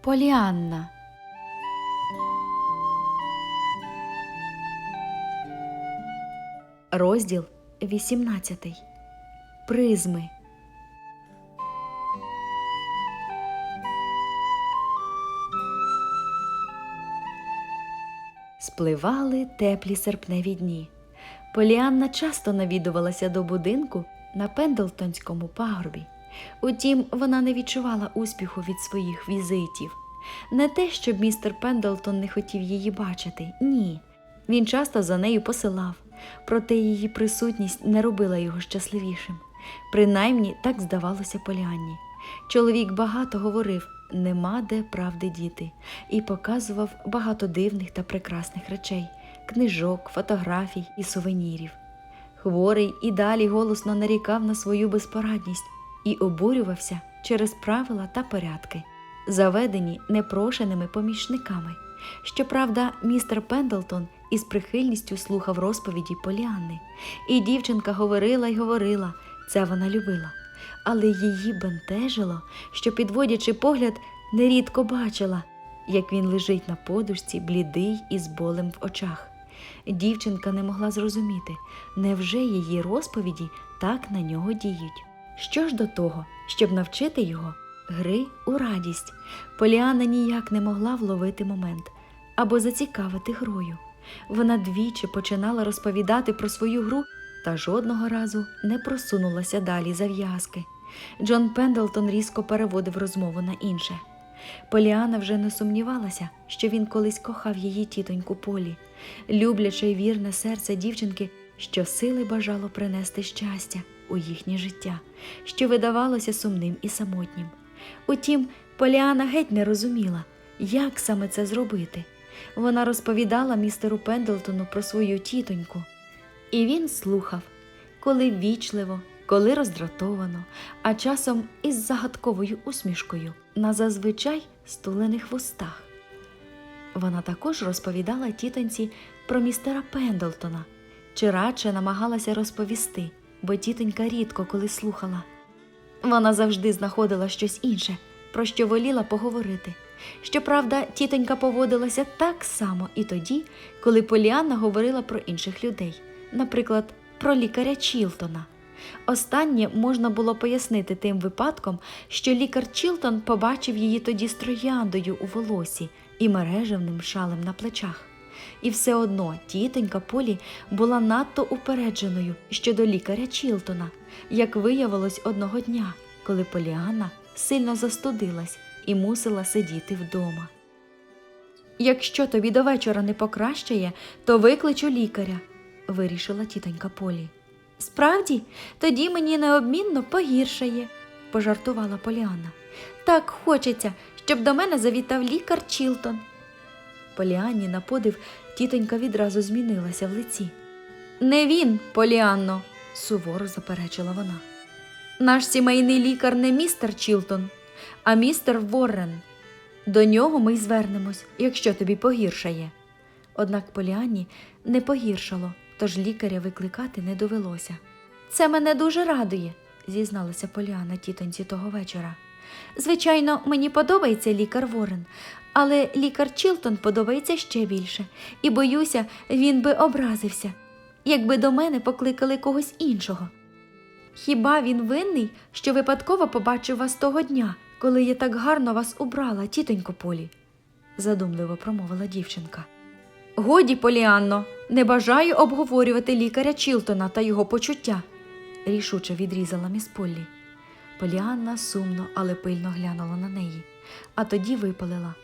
Поліанна. Розділ 18. Призми. Спливали теплі серпневі дні. Поліанна часто навідувалася до будинку на Пендлтонському пагорбі. Утім, вона не відчувала успіху від своїх візитів. Не те, щоб містер Пендлтон не хотів її бачити, ні. Він часто за нею посилав, проте її присутність не робила його щасливішим. Принаймні так здавалося Поліанні. Чоловік багато говорив, нема де правди діти, і показував багато дивних та прекрасних речей, книжок, фотографій і сувенірів. Хворий і далі голосно нарікав на свою безпорадність і обурювався через правила та порядки, заведені непрошеними помічниками. Щоправда, містер Пендлтон із прихильністю слухав розповіді Поліанни, і дівчинка говорила й говорила, це вона любила. Але її бентежило, що, підводячи погляд, нерідко бачила, як він лежить на подушці, блідий і з болем в очах. Дівчинка не могла зрозуміти, невже її розповіді так на нього діють. Що ж до того, щоб навчити його гри у радість, Поліана ніяк не могла вловити момент або зацікавити грою. Вона двічі починала розповідати про свою гру та жодного разу не просунулася далі зав'язки. Джон Пендлтон різко переводив розмову на інше. Поліана вже не сумнівалася, що він колись кохав її тітоньку Полі, любляче й вірне серце дівчинки, що сили бажало принести щастя у їхнє життя, що видавалося сумним і самотнім. Утім, Поліана геть не розуміла, як саме це зробити. Вона розповідала містеру Пендлтону про свою тітоньку, і він слухав, коли ввічливо, коли роздратовано, а часом із загадковою усмішкою на зазвичай стулених вустах. Вона також розповідала тітоньці про містера Пендлтона, чи радше намагалася розповісти, бо тітонька рідко коли слухала. Вона завжди знаходила щось інше, про що воліла поговорити. Щоправда, тітонька поводилася так само і тоді, коли Поліанна говорила про інших людей, наприклад, про лікаря Чілтона. Останнє можна було пояснити тим випадком, що лікар Чілтон побачив її тоді з трояндою у волосі і мережевним шалем на плечах. І все одно тітонька Полі була надто упередженою щодо лікаря Чілтона, як виявилось одного дня, коли Поліанна сильно застудилась і мусила сидіти вдома. Якщо тобі до вечора не покращає, то викличу лікаря, вирішила тітонька Полі. Справді, тоді мені необмінно погіршає, пожартувала Поліанна. Так хочеться, щоб до мене завітав лікар Чілтон. Поліанні на подив тітонька відразу змінилася в лиці. Не він, Поліанно, суворо заперечила вона. Наш сімейний лікар не містер Чілтон, а містер Воррен. До нього ми й звернемось, якщо тобі погіршає. Однак Поліанні не погіршало, тож лікаря викликати не довелося. Це мене дуже радує, зізналася Поліана тітоньці того вечора. Звичайно, мені подобається лікар Ворен, але лікар Чілтон подобається ще більше, і боюся, він би образився, якби до мене покликали когось іншого. Хіба він винний, що випадково побачив вас того дня, коли я так гарно вас убрала, тітонько Полі? задумливо промовила дівчинка. Годі, Поліанно, не бажаю обговорювати лікаря Чілтона та його почуття, рішуче відрізала міс Поллі. Поліанна сумно, але пильно глянула на неї, а тоді випалила.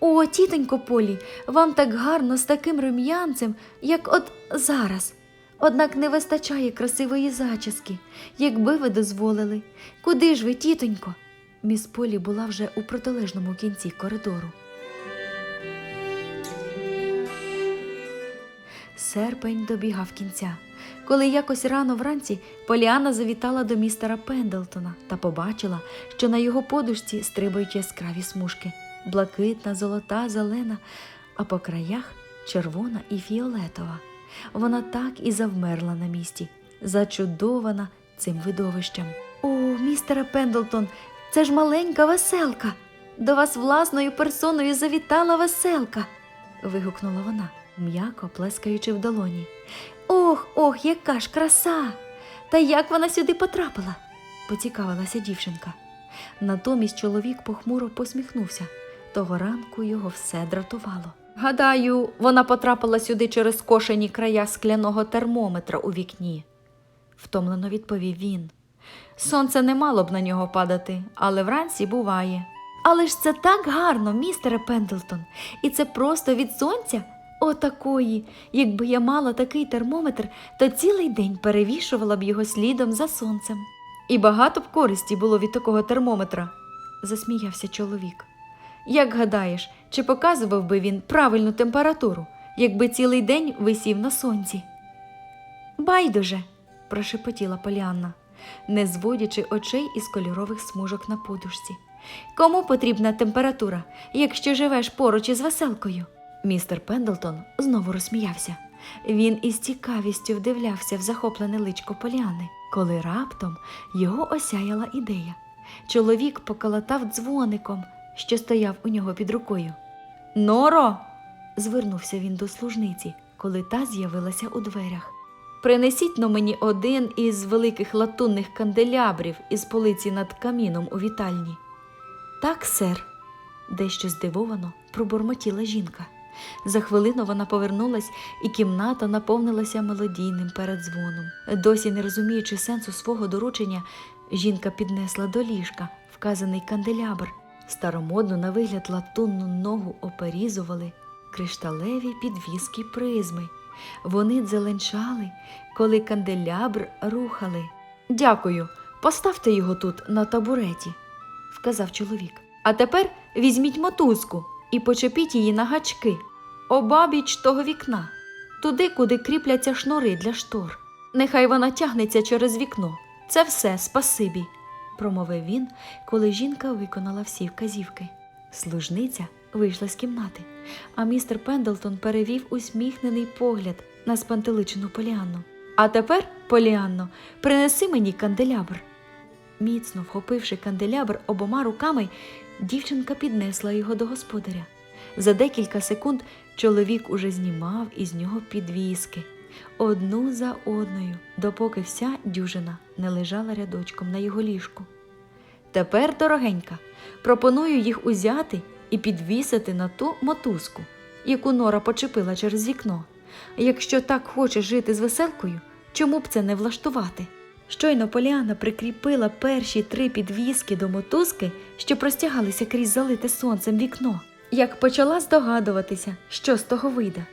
О, тітонько Полі, вам так гарно з таким рум'янцем, як от зараз. Однак не вистачає красивої зачіски, якби ви дозволили. Куди ж ви, тітонько? Міс Полі була вже у протилежному кінці коридору. Серпень добігав кінця. Коли якось рано вранці Поліана завітала до містера Пендлтона та побачила, що на його подушці стрибають яскраві смужки блакитна, золота, зелена, а по краях червона і фіолетова. Вона так і завмерла на місці, зачудована цим видовищем. О, містере Пендлтон, це ж маленька веселка. До вас власною персоною завітала веселка. вигукнула вона, м'яко плескаючи в долоні. Ох, ох, яка ж краса! Та як вона сюди потрапила? поцікавилася дівчинка. Натомість чоловік похмуро посміхнувся. Того ранку його все дратувало. Гадаю, вона потрапила сюди через кошені края скляного термометра у вікні, втомлено відповів він. Сонце не мало б на нього падати, але вранці буває. Але ж це так гарно, містере Пендлтон, і це просто від сонця. Отакої. Якби я мала такий термометр, то цілий день перевішувала б його слідом за сонцем. І багато б користі було від такого термометра, засміявся чоловік. Як гадаєш, чи показував би він правильну температуру, якби цілий день висів на сонці? Байдуже, прошепотіла Поліанна, не зводячи очей із кольорових смужок на подушці. Кому потрібна температура, якщо живеш поруч із веселкою? Містер Пендлтон знову розсміявся. Він із цікавістю вдивлявся в захоплене личко Поліани, коли раптом його осяяла ідея. Чоловік поколотав дзвоником, що стояв у нього під рукою. Норо. звернувся він до служниці, коли та з'явилася у дверях. Принесіть но мені один із великих латунних канделябрів із полиці над каміном у вітальні. Так, сер, дещо здивовано пробурмотіла жінка. За хвилину вона повернулась, і кімната наповнилася мелодійним передзвоном. Досі не розуміючи сенсу свого доручення, жінка піднесла до ліжка вказаний канделябр. Старомодну на вигляд латунну ногу оперізували кришталеві підвіски призми. Вони дзеленчали, коли канделябр рухали. Дякую, поставте його тут на табуреті, вказав чоловік. А тепер візьміть мотузку і почепіть її на гачки, обабіч того вікна, туди, куди кріпляться шнури для штор. Нехай вона тягнеться через вікно. Це все, спасибі, промовив він, коли жінка виконала всі вказівки. Служниця вийшла з кімнати, а містер Пендлтон перевів усміхнений погляд на спантеличену Поліанну. А тепер, Поліанно, принеси мені канделябр. Міцно вхопивши канделябр обома руками, дівчинка піднесла його до господаря. За декілька секунд чоловік уже знімав із нього підвіски одну за одною, допоки вся дюжина не лежала рядочком на його ліжку. Тепер, дорогенька, пропоную їх узяти і підвісити на ту мотузку, яку Нора почепила через вікно. Якщо так хочеш жити з веселкою, чому б це не влаштувати? Щойно Поліана прикріпила перші три підвіски до мотузки, що простягалися крізь залите сонцем вікно, як почала здогадуватися, що з того вийде.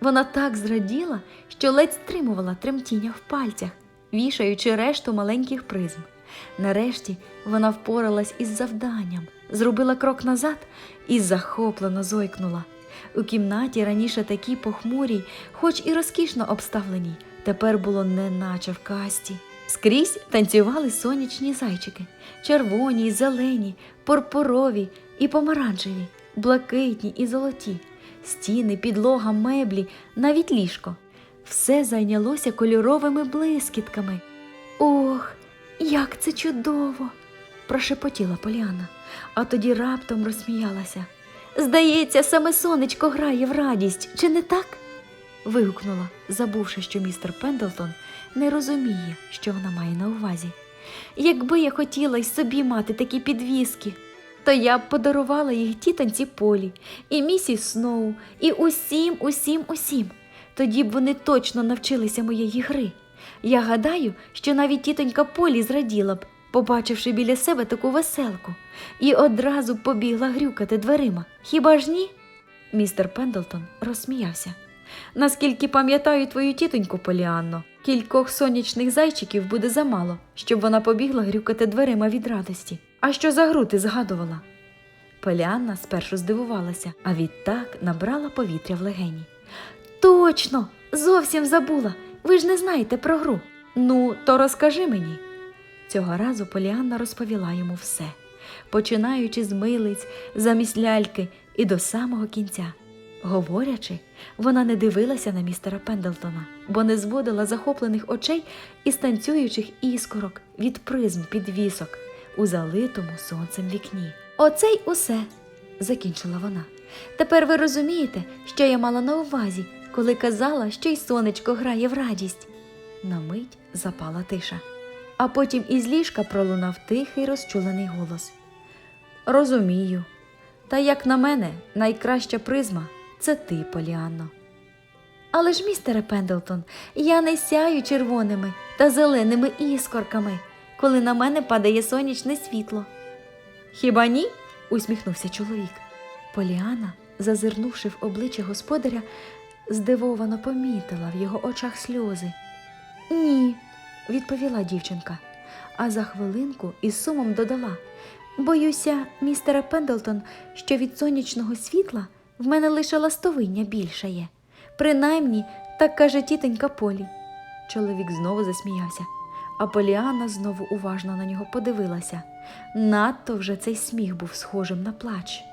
Вона так зраділа, що ледь стримувала тремтіння в пальцях, вішаючи решту маленьких призм. Нарешті вона впоралась із завданням, зробила крок назад і захоплено зойкнула. У кімнаті раніше такій похмурій, хоч і розкішно обставленій, тепер було неначе в касті. Скрізь танцювали сонячні зайчики, червоні, зелені, пурпурові і помаранчеві, блакитні і золоті, стіни, підлога, меблі, навіть ліжко. Все зайнялося кольоровими блискітками. Ох, як це чудово! прошепотіла Поліана, а тоді раптом розсміялася. Здається, саме сонечко грає в радість, чи не так? вигукнула, забувши, що містер Пендлтон не розуміє, що вона має на увазі. Якби я хотіла й собі мати такі підвіски, то я б подарувала їх тітоньці Полі, і місіс Сноу, і усім, усім, усім. Тоді б вони точно навчилися моєї гри. Я гадаю, що навіть тітонька Полі зраділа б, побачивши біля себе таку веселку, і одразу побігла грюкати дверима. Хіба ж ні? Містер Пендлтон розсміявся. Наскільки пам'ятаю твою тітоньку Поліанно, кількох сонячних зайчиків буде замало, щоб вона побігла грюкати дверима від радості. А що за гру ти згадувала? Поліанна спершу здивувалася, а відтак набрала повітря в легені. Точно, зовсім забула. Ви ж не знаєте про гру. Ну, то розкажи мені. Цього разу Поліанна розповіла йому все, починаючи з милиць, замість ляльки і до самого кінця. Говорячи, вона не дивилася на містера Пендлтона, бо не зводила захоплених очей із танцюючих іскорок від призм підвісок, у залитому сонцем вікні. Оце й усе, закінчила вона. Тепер ви розумієте, що я мала на увазі, коли казала, що й сонечко грає в радість. На мить запала тиша, а потім із ліжка пролунав тихий розчулений голос. Розумію. Та як на мене, найкраща призма це ти, Поліанно. Але ж, містере Пендлтон, я не сяю червоними та зеленими іскорками, коли на мене падає сонячне світло. Хіба ні? усміхнувся чоловік. Поліана, зазирнувши в обличчя господаря, здивовано помітила в його очах сльози. Ні, відповіла дівчинка, а за хвилинку із сумом додала. Боюся, містере Пендлтон, що від сонячного світла в мене лише ластовиння більше є. Принаймні, так каже тітонька Полі. Чоловік знову засміявся, а Поліана знову уважно на нього подивилася. Надто вже цей сміх був схожим на плач.